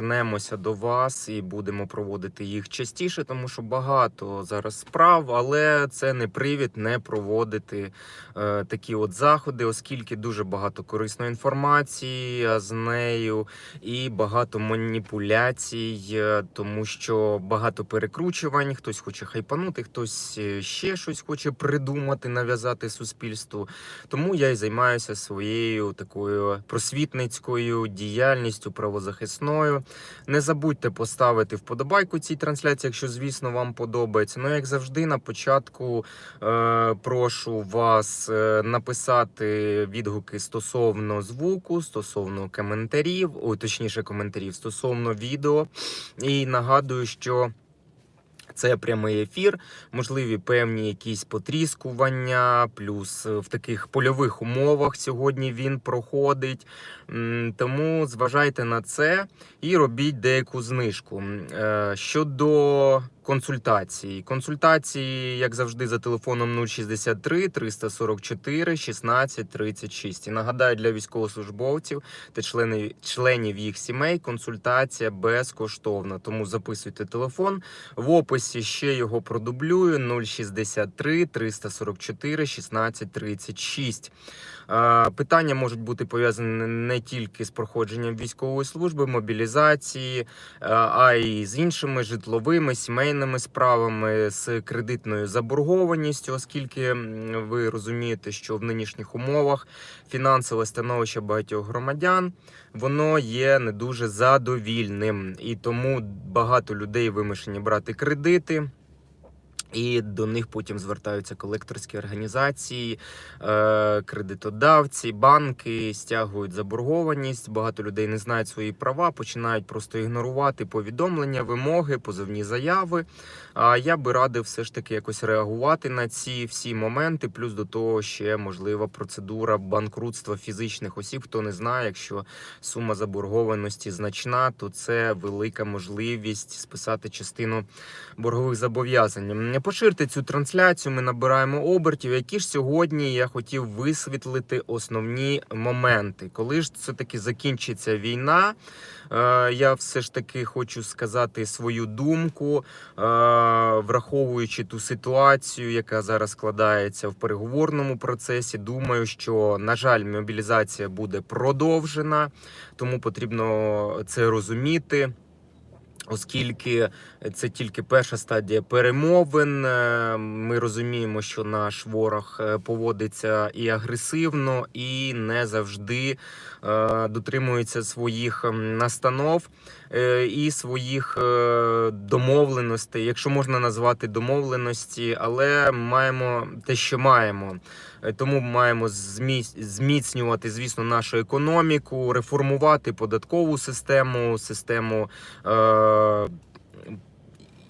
Вернемося до вас і будемо проводити їх частіше, тому що багато зараз справ, але це не привід не проводити е, такі от заходи, оскільки дуже багато корисної інформації з нею і багато маніпуляцій, е, тому що багато перекручувань, хтось хоче хайпанути, хтось е, ще щось хоче придумати, нав'язати суспільству. Тому я і займаюся своєю такою просвітницькою діяльністю правозахисною. Не забудьте поставити вподобайку цій трансляції, якщо, звісно, вам подобається. Ну, як завжди, на початку е, прошу вас е, написати відгуки стосовно звуку, стосовно коментарів, о, точніше, коментарів стосовно відео. І нагадую, що. Це прямий ефір, можливі певні якісь потріскування, плюс е, в таких польових умовах сьогодні він проходить. Тому зважайте на це і робіть деяку знижку. Е, Щодо консультацій, консультації, як завжди, за телефоном 063 344 16 36. І нагадаю, для військовослужбовців та членів, членів їх сімей консультація безкоштовна. Тому записуйте телефон. В описі ще його продублюю 063 344 16 36. Е, Питання можуть бути пов'язані не тільки з проходженням військової служби, мобілізації, е, а й з іншими житловими, сімейними справами, з кредитною заборгованістю, оскільки ви розумієте, що в нинішніх умовах фінансове становище багатьох громадян воно є не дуже задовільним, і тому багато людей вимушені брати кредити. І до них потім звертаються колекторські організації, е, кредитодавці, банки стягують заборгованість. Багато людей не знають свої права, починають просто ігнорувати повідомлення, вимоги, позовні заяви. А я би радив все ж таки якось реагувати на ці всі моменти. Плюс до того ще можлива процедура банкрутства фізичних осіб. Хто не знає, якщо сума заборгованості значна, то це велика можливість списати частину боргових зобов'язань. Поширте цю трансляцію. Ми набираємо обертів. Які ж сьогодні я хотів висвітлити основні моменти, коли ж все таки закінчиться війна. Е, Я все ж таки хочу сказати свою думку, е, враховуючи ту ситуацію, яка зараз складається в переговорному процесі. Думаю, що на жаль, мобілізація буде продовжена, тому потрібно це розуміти. Оскільки це тільки перша стадія перемовин, Е, ми розуміємо, що наш ворог е, поводиться і агресивно, і не завжди е, дотримується своїх настанов і своїх е, домовленостей, якщо можна назвати домовленості, але маємо те, що маємо. Е, Тому маємо зміц- зміцнювати, звісно, нашу економіку, реформувати податкову систему, систему. Е-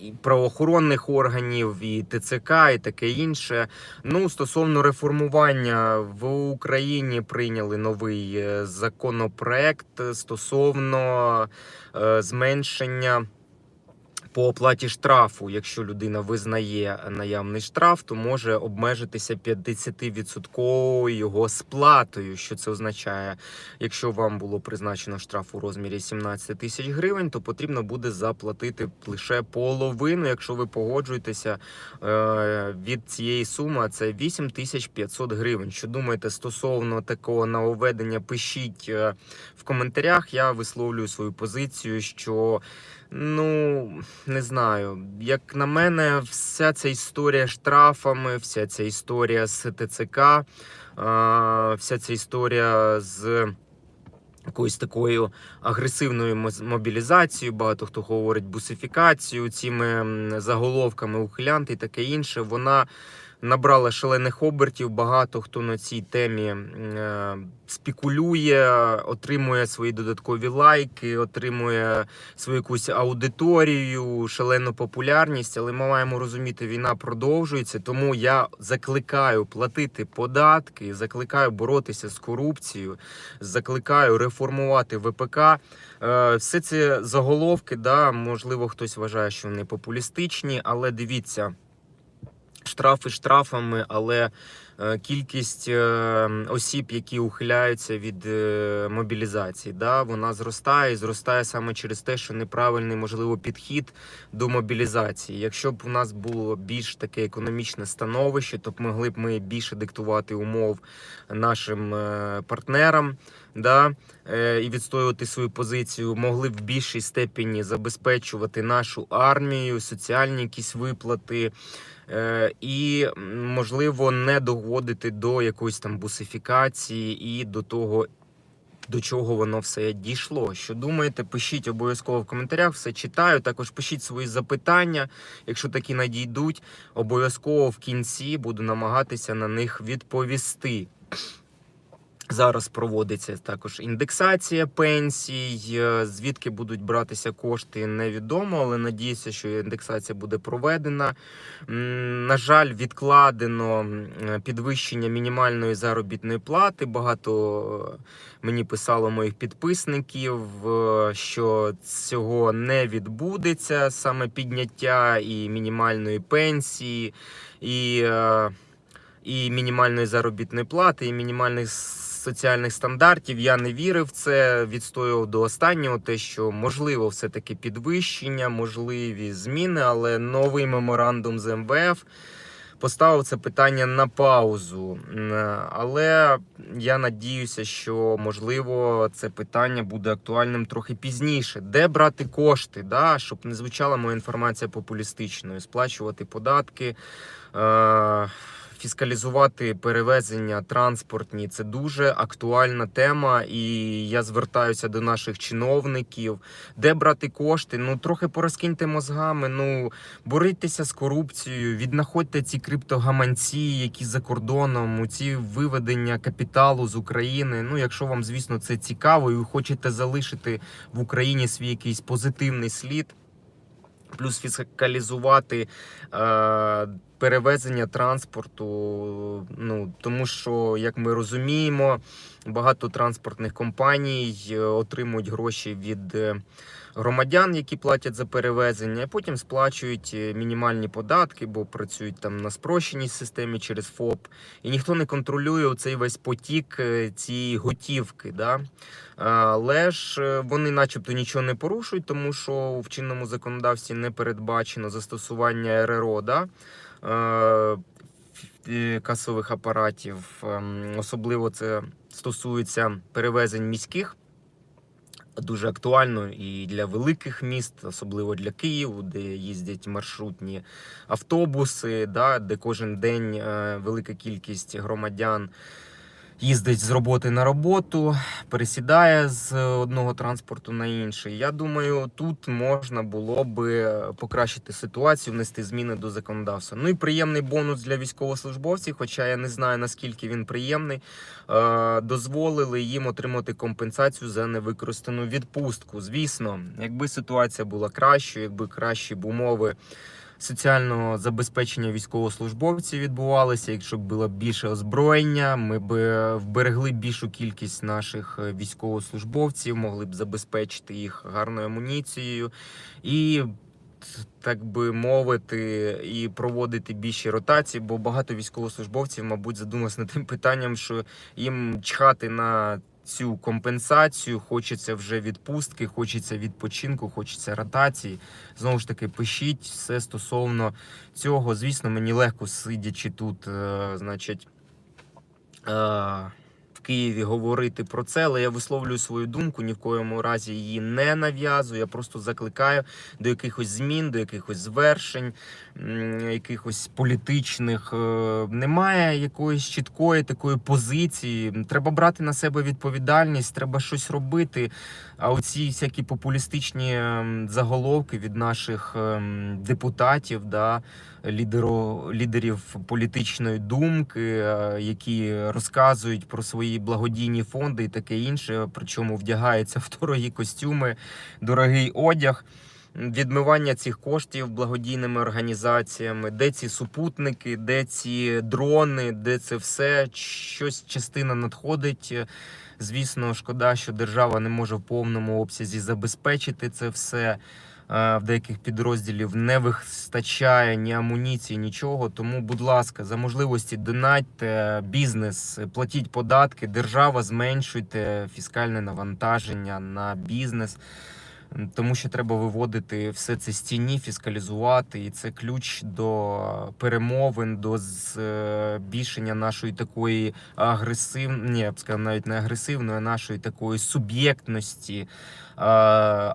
і правоохоронних органів, і ТЦК, і таке інше. Ну, стосовно реформування в Україні прийняли новий е, законопроект стосовно е, зменшення. По оплаті штрафу, якщо людина визнає наявний штраф, то може обмежитися 50% його сплатою. Що це означає? Якщо вам було призначено штраф у розмірі 17 тисяч гривень, то потрібно буде заплатити лише половину, якщо ви погоджуєтеся е, від цієї суми, а це 8500 гривень. Що думаєте стосовно такого нововведення? Пишіть е, в коментарях. Я висловлюю свою позицію, що ну не знаю, як на мене, вся ця історія штрафами, вся ця історія з ТЦК, вся ця історія з. Якоюсь такою агресивною мобілізацією, багато хто говорить бусифікацію, цими заголовками ухилянти і таке інше. Вона набрала шалених обертів. Багато хто на цій темі е, спекулює, отримує свої додаткові лайки, отримує свою якусь аудиторію, шалену популярність. Але ми маємо розуміти, війна продовжується. Тому я закликаю платити податки, закликаю боротися з корупцією, закликаю реформувати ВПК. Е, Все це заголовки, да, можливо, хтось вважає, що вони популістичні, але дивіться. Штрафи штрафами, але е, кількість е, осіб, які ухиляються від е, мобілізації, да, вона зростає і зростає саме через те, що неправильний можливо підхід до мобілізації. Якщо б у нас було більш таке економічне становище, то б могли б ми більше диктувати умов нашим партнерам. Да, і відстоювати свою позицію, могли в більшій степені забезпечувати нашу армію, соціальні якісь виплати, і можливо не доводити до якоїсь там бусифікації і до того. До чого воно все дійшло? Що думаєте? Пишіть обов'язково в коментарях, все читаю. Також пишіть свої запитання, якщо такі надійдуть. Обов'язково в кінці буду намагатися на них відповісти. Зараз проводиться також індексація пенсій. е, Звідки будуть братися кошти, невідомо, але надіюся, що індексація буде проведена. На жаль, відкладено підвищення мінімальної заробітної плати. Багато е, мені писало моїх підписників, е, що цього не відбудеться саме підняття і мінімальної пенсії, і, і мінімальної заробітної плати, і мінімальних соціальних стандартів. Я не вірив в це, відстоював до останнього те, що можливо все-таки підвищення, можливі зміни, але новий меморандум з МВФ поставив це питання на паузу. Але я надіюся, що можливо це питання буде актуальним трохи пізніше. Де брати кошти, да? щоб не звучала моя інформація популістичною, сплачувати податки. Е- Фіскалізувати перевезення транспортні це дуже актуальна тема, і я звертаюся до наших чиновників. Де брати кошти? Ну трохи порозкиньте мозгами. Ну борітеся з корупцією, віднаходьте ці криптогаманці, які за кордоном, у ці виведення капіталу з України. Ну, якщо вам, звісно, це цікаво, і ви хочете залишити в Україні свій якийсь позитивний слід. Плюс фіскалізувати е, перевезення транспорту. Ну тому що, як ми розуміємо, багато транспортних компаній е, отримують гроші від е, громадян, які платять за перевезення, а потім сплачують е, мінімальні податки, бо працюють там на спрощеній системі через ФОП, і ніхто не контролює цей весь потік е, цієї готівки. Да? Але ж е, вони, начебто, нічого не порушують, тому що в чинному законодавстві не передбачено застосування РРО. Да? Касових апаратів, Ем, особливо це стосується перевезень міських. Дуже актуально і для великих міст, особливо для Києву, де їздять маршрутні автобуси, да, де кожен день е, велика кількість громадян їздить з роботи на роботу, пересідає з одного транспорту на інший. Я думаю, тут можна було би покращити ситуацію, внести зміни до законодавства. Ну і приємний бонус для військовослужбовців, хоча я не знаю наскільки він приємний. е, Дозволили їм отримати компенсацію за невикористану відпустку. Звісно, якби ситуація була кращою, якби кращі б умови соціального забезпечення військовослужбовців відбувалися. Якщо б було більше озброєння, ми б е, вберегли більшу кількість наших е, військовослужбовців, могли б забезпечити їх гарною амуніцією і. Так би мовити, і проводити більші ротації, бо багато військовослужбовців, мабуть, задумалися над тим питанням, що їм чхати на цю компенсацію, хочеться вже відпустки, хочеться відпочинку, хочеться ротації. Знову ж таки, пишіть все стосовно цього. Звісно, мені легко сидячи тут, е, значить. Е, Києві говорити про це, але я висловлюю свою думку, ні в коєму разі її не нав'язую. Я просто закликаю до якихось змін, до якихось звершень, якихось політичних. Е, Немає якоїсь чіткої такої позиції. Треба брати на себе відповідальність, треба щось робити. А оці всякі популістичні ем, заголовки від наших ем, депутатів, да, лідерів політичної думки, е, які розказують про свої благодійні фонди і таке інше, причому вдягаються в дорогі костюми, дорогий одяг. Відмивання цих коштів благодійними організаціями, де ці супутники, де ці дрони, де це все щось частина надходить. Звісно, шкода, що держава не може в повному обсязі забезпечити це все. Е, В деяких підрозділів не вистачає ні амуніції, нічого. Тому, будь ласка, за можливості донатьте бізнес, платіть податки, держава зменшуйте фіскальне навантаження на бізнес. Тому що треба виводити все це з тіні, фіскалізувати, і це ключ до перемовин, до збільшення нашої такої агресивної, я б сказав, навіть не агресивної, а нашої такої суб'єктності, е,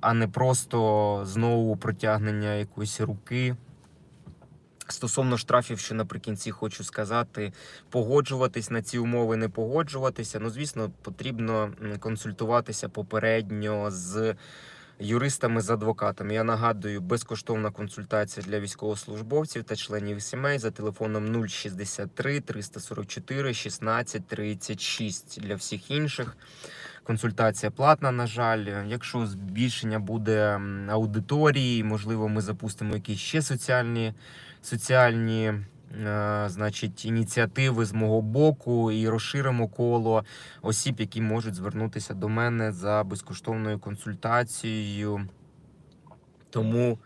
а не просто знову протягнення якоїсь руки. Стосовно штрафів, що наприкінці хочу сказати, погоджуватись на ці умови, не погоджуватися. Ну, звісно, потрібно консультуватися попередньо з юристами з адвокатами. Я нагадую, безкоштовна консультація для військовослужбовців та членів сімей за телефоном 063 344 16 36 для всіх інших. Консультація платна, на жаль. Якщо збільшення буде аудиторії, можливо, ми запустимо якісь ще соціальні, соціальні значить, ініціативи з мого боку і розширимо коло осіб, які можуть звернутися до мене за безкоштовною консультацією. Тому,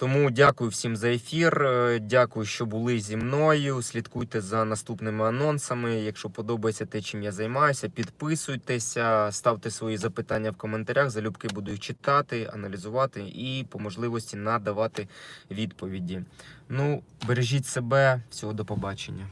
тому дякую всім за ефір. е, Дякую, що були зі мною. Слідкуйте за наступними анонсами. Якщо подобається те, чим я займаюся, підписуйтеся, ставте свої запитання в коментарях. Залюбки буду їх читати, аналізувати і по можливості надавати відповіді. Ну, бережіть себе, всього до побачення.